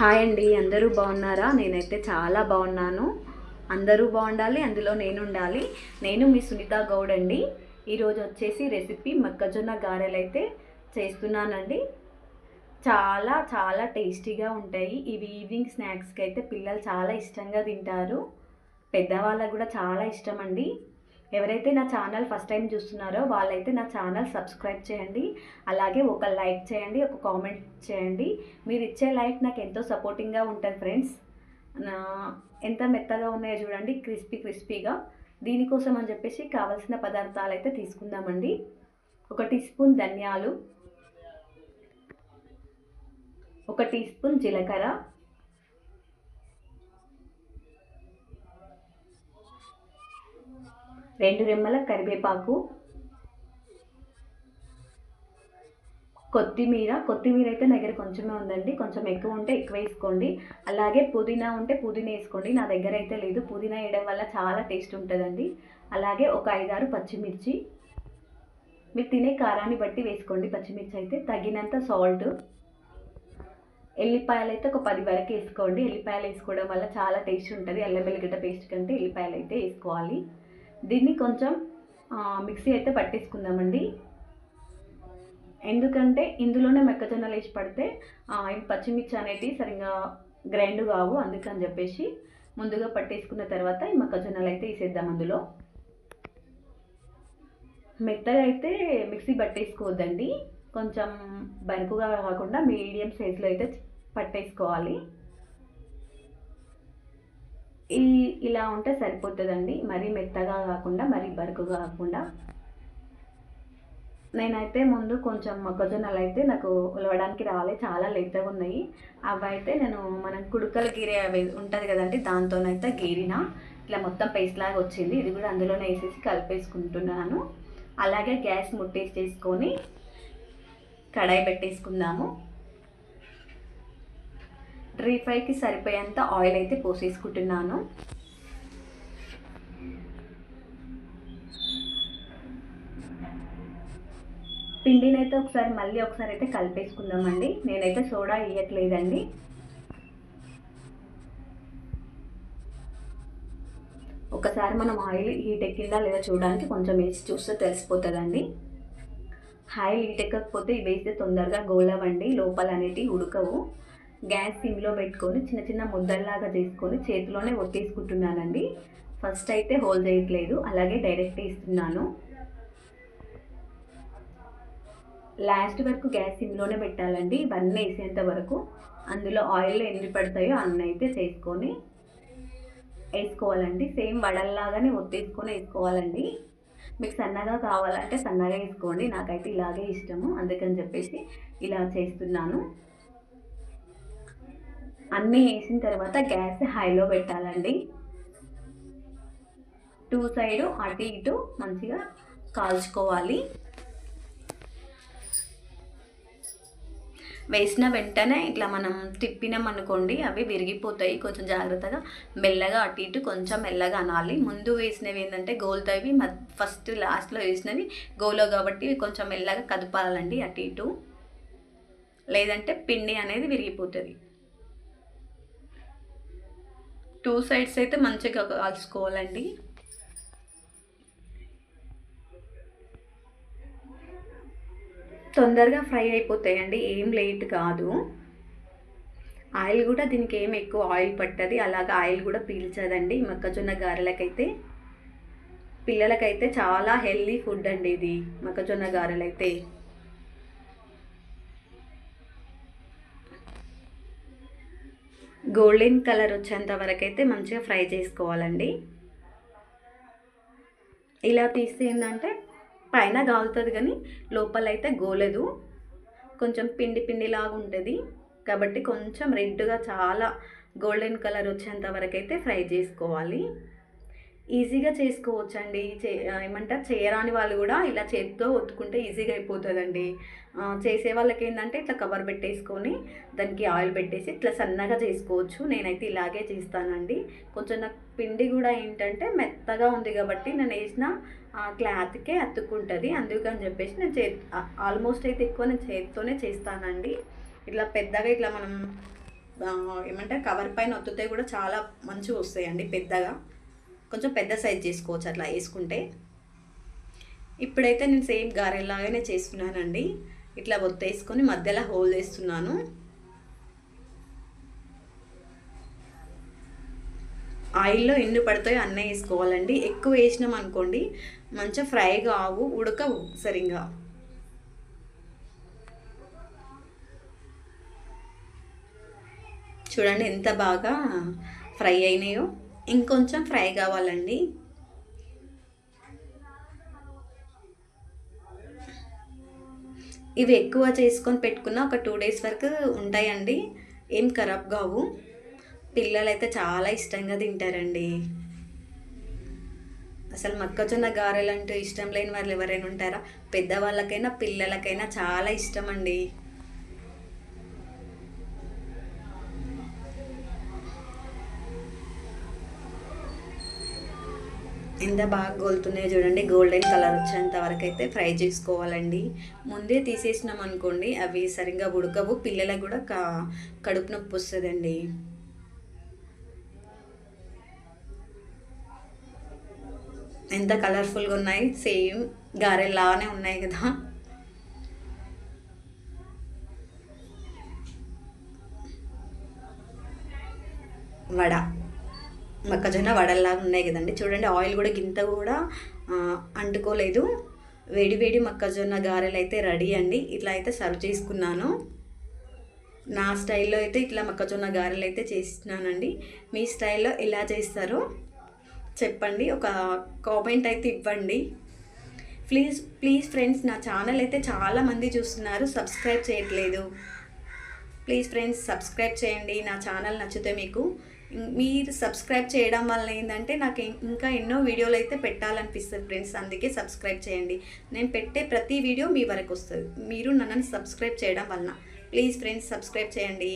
Hi అండి అందరూ బాగున్నారా? నేనైతే చాలా బాగున్నాను. అందరూ బాగుండాలి అందులో నేను ఉండాలి నేను మీ సునీత గౌడ్ అండి. ఈరోజు వచ్చేసి రెసిపీ మొక్కజొన్న గారెలు అయితే చేస్తున్నానండి. చాలా చాలా టేస్టీగా ఉంటాయి. ఇవి ఈవినింగ్ స్నాక్స్కి అయితే పిల్లలు చాలా ఇష్టంగా తింటారు. పెద్దవాళ్ళకు కూడా చాలా ఇష్టం అండి ఎవరైతే నా ఛానల్ ఫస్ట్ టైం చూస్తున్నారో వాళ్ళైతే నా ఛానల్ సబ్స్క్రైబ్ చేయండి. అలాగే ఒక లైక్ చేయండి ఒక కామెంట్ చేయండి. మీరు ఇచ్చే లైక్ నాకు ఎంతో సపోర్టింగ్గా ఉంటుంది ఫ్రెండ్స్. నా ఎంత మెత్తగా ఉన్నాయో చూడండి క్రిస్పీ క్రిస్పీగా. దీనికోసం అని చెప్పేసి కావలసిన పదార్థాలు అయితే తీసుకుందామండి. ఒక టీ స్పూన్ ధనియాలు. ఒక టీ స్పూన్ జీలకర్ర. రెండు రెమ్మల కరివేపాకు కొత్తిమీర. కొత్తిమీర అయితే నా దగ్గర కొంచెమే ఉందండి. కొంచెం ఎక్కువ ఉంటే ఎక్కువ వేసుకోండి. అలాగే పుదీనా ఉంటే పుదీనా వేసుకోండి. నా దగ్గర అయితే లేదు. పుదీనా వేయడం వల్ల చాలా టేస్ట్ ఉంటుందండి. అలాగే ఒక ఐదారు పచ్చిమిర్చి. మీరు తినే కారాన్ని బట్టి వేసుకోండి. పచ్చిమిర్చి అయితే తగినంత సాల్ట్. ఎల్లిపాయలు అయితే ఒక పది వరకు వేసుకోండి. ఎల్లిపాయలు వేసుకోవడం వల్ల చాలా టేస్ట్ ఉంటుంది. అల్లం వెల్లిగడ్డ పేస్ట్ కంటే ఎల్లిపాయలు అయితే వేసుకోవాలి. దీన్ని కొంచెం మిక్సీ అయితే పట్టేసుకుందామండి. ఎందుకంటే ఇందులోనే మెక్కజొన్నలు వేసి పడితే ఇవి పచ్చిమిర్చి అనేటివి సరిగ్గా గ్రైండ్ కావు అందుకని చెప్పేసి ముందుగా పట్టేసుకున్న తర్వాత ఈ మొక్కజొన్నలు అయితే వేసేద్దాం అందులో. మెత్తగా అయితే మిక్సీ పట్టేసుకోవద్దండి. కొంచెం బరుకుగా కాకుండా మీడియం సైజులో అయితే పట్టేసుకోవాలి. ఈ ఇలా ఉంటే సరిపోతుందండి. మరీ మెత్తగా కాకుండా మరీ బరుకుగా కాకుండా. నేనైతే ముందు కొంచెం మొక్కజొన్నలు అయితే నాకు ఉలవడానికి రావాలి చాలా లేతగా ఉన్నాయి. అవి అయితే నేను మనం కుడుకలు గీరే అవి ఉంటుంది కదండి దాంతోనైతే గీరిన. ఇట్లా మొత్తం పేస్ట్ లాగా వచ్చింది. ఇది కూడా అందులోనే వేసేసి కలిపేసుకుంటున్నాను. అలాగే గ్యాస్ ముట్టేసి చేసుకొని కడాయి పెట్టేసుకుందాము. డ్రీ ఫ్రైకి సరిపోయేంత ఆయిల్ అయితే పోసేసుకుంటున్నాను. పిండిని అయితే ఒకసారి మళ్ళీ ఒకసారి అయితే కలిపేసుకుందామండి. నేనైతే సోడా వేయట్లేదండి. ఒకసారి మనం ఆయిల్ హీట్ ఎక్కిందా లేదా చూడడానికి కొంచెం వేసి చూస్తే తెలిసిపోతుందండి. ఆయిల్ హీట్ ఎక్కకపోతే ఇవి వేస్తే తొందరగా గోలవండి. లోపల అనేటివి ఉడకవు. గ్యాస్ సిమ్లో పెట్టుకొని చిన్న చిన్న ముద్దల్లాగా చేసుకొని చేతిలోనే ఒత్తేసుకుంటున్నానండి. ఫస్ట్ అయితే హోల్ చేయట్లేదు. అలాగే డైరెక్ట్ ఇస్తున్నాను. లాస్ట్ వరకు గ్యాస్ సిమ్లోనే పెట్టాలండి. ఇవన్నీ వేసేంత వరకు అందులో ఆయిల్ ఎన్ని పడతాయో అన్నీ అయితే చేసుకొని వేసుకోవాలండి. సేమ్ వడల్లాగానే ఒత్తేసుకొని వేసుకోవాలండి. మీకు సన్నగా కావాలంటే సన్నగా వేసుకోండి. నాకైతే ఇలాగే ఇష్టము. అందుకని చెప్పేసి ఇలా చేస్తున్నాను. అన్నీ వేసిన తర్వాత గ్యాస్ హైలో పెట్టాలండి. టూ సైడు అటు ఇటు మంచిగా కాల్చుకోవాలి. వేసిన వెంటనే ఇట్లా మనం తిప్పినాం అనుకోండి అవి విరిగిపోతాయి. కొంచెం జాగ్రత్తగా మెల్లగా అటు ఇటు కొంచెం మెల్లగా అనాలి. ముందు వేసినవి ఏంటంటే గోల్తవి ఫస్ట్ లాస్ట్లో వేసినవి గోలో కాబట్టి కొంచెం మెల్లగా కదపాలండి అటు ఇటు. లేదంటే పిండి అనేది విరిగిపోతుంది. టూ సైడ్స్ అయితే మంచిగా కాల్చుకోవాలండి తొందరగా ఫ్రై అయిపోతాయండి. ఏం లేట్ కాదు. ఆయిల్ కూడా దీనికి ఏం ఎక్కువ ఆయిల్ పట్టదు. అలాగే ఆయిల్ కూడా పీల్చదండి. మొక్కజొన్న గారెలకైతే. పిల్లలకైతే చాలా హెల్దీ ఫుడ్ అండి ఇది మొక్కజొన్న గారెలైతే. గోల్డెన్ కలర్ వచ్చేంత వరకు అయితే మంచిగా ఫ్రై చేసుకోవాలండి. ఇలా తీస్తే ఏంటంటే పైన గాలుతుంది కానీ లోపల అయితే గోలేదు. కొంచెం పిండి పిండిలాగా ఉంటుంది. కాబట్టి కొంచెం రెడ్గా చాలా గోల్డెన్ కలర్ వచ్చేంత వరకు అయితే ఫ్రై చేసుకోవాలి. ఈజీగా చేసుకోవచ్చండి. చే ఏమంటారు? చేయరాని వాళ్ళు కూడా ఇలా చేతితో ఒత్తుకుంటే ఈజీగా అయిపోతుందండి. చేసే వాళ్ళకి ఏంటంటే ఇట్లా కవర్ పెట్టేసుకొని దానికి ఆయిల్ పెట్టేసి ఇట్లా సన్నగా చేసుకోవచ్చు. నేనైతే ఇలాగే చేస్తానండి. కొంచెం నాకు పిండి కూడా ఏంటంటే మెత్తగా ఉంది కాబట్టి నేను వేసిన క్లాత్కే అతుక్కుంటుంది. అందుకని చెప్పేసి నేను చే ఆల్మోస్ట్ అయితే ఎక్కువ నేను చేతితోనే చేస్తానండి. ఇట్లా పెద్దగా ఇట్లా మనం ఏమంటే కవర్ పైన ఒత్తితే కూడా చాలా మంచిగా వస్తాయండి పెద్దగా. కొంచెం పెద్ద సైజ్ చేసుకోవచ్చు అట్లా వేసుకుంటే. ఇప్పుడైతే నేను సేమ్ గారెలాగానే చేస్తున్నానండి ఇట్లా ఒత్తేసుకొని మధ్యలో హోల్ వేస్తున్నాను ఆయిల్లో ఎన్ని పడతాయో అన్నీ వేసుకోవాలండి. ఎక్కువ వేసినాం అనుకోండి మంచిగా ఫ్రై కావు ఉడకవు సరిగా చూడండి ఎంత బాగా ఫ్రై అయినాయో. ఇంకొంచెం ఫ్రై కావాలండి. ఇవి ఎక్కువ చేసుకొని పెట్టుకున్న ఒక టూ డేస్ వరకు ఉంటాయండి. ఏం ఖరాబ్ కావు. పిల్లలైతే చాలా ఇష్టంగా తింటారండి. అసలు మొక్కజొన్న గారెలు అంటూ ఇష్టం లేని వాళ్ళు ఎవరైనా ఉంటారా? పెద్దవాళ్ళకైనా పిల్లలకైనా చాలా ఇష్టం అండి ఎంత బాగా గోలుతున్నాయో చూడండి. గోల్డెన్ కలర్ వచ్చేంత వరకు అయితే ఫ్రై చేసుకోవాలండి. ముందే తీసేసినాం అనుకోండి అవి సరిగ్గా ఉడకవు. పిల్లలకు కూడా క కడుపు నొప్పి వస్తుందండి. ఎంత కలర్ఫుల్గా ఉన్నాయి. సేమ్ గారెలానే ఉన్నాయి కదా. వడ. మొక్కజొన్న వడల్లాగా ఉన్నాయి కదండి. చూడండి ఆయిల్ కూడా గింత కూడా అంటుకోలేదు. వేడి వేడి మొక్కజొన్న గారెలు అయితే రెడీ అండి. ఇట్లా అయితే సర్వ్ చేసుకున్నాను. నా స్టైల్లో అయితే ఇట్లా మొక్కజొన్న గారెలు అయితే చేస్తున్నానండి. మీ స్టైల్లో ఎలా చేస్తారో చెప్పండి. ఒక కామెంట్ అయితే ఇవ్వండి. ప్లీజ్ ప్లీజ్ ఫ్రెండ్స్ నా ఛానల్ అయితే చాలా మంది చూస్తున్నారు. సబ్స్క్రైబ్ చేయట్లేదు. ప్లీజ్ ఫ్రెండ్స్ సబ్స్క్రైబ్ చేయండి. నా ఛానల్ నచ్చితే మీకు మీరు సబ్స్క్రైబ్ చేయడం వల్ల ఏంటంటే నాకు ఇంకా ఎన్నో వీడియోలు అయితే పెట్టాలనిపిస్తుంది ఫ్రెండ్స్ అందుకే సబ్స్క్రైబ్ చేయండి. నేను పెట్టే ప్రతి వీడియో మీ వరకు వస్తుంది. మీరు నన్ను సబ్స్క్రైబ్ చేయడం వలన. ప్లీజ్ ఫ్రెండ్స్ సబ్స్క్రైబ్ చేయండి.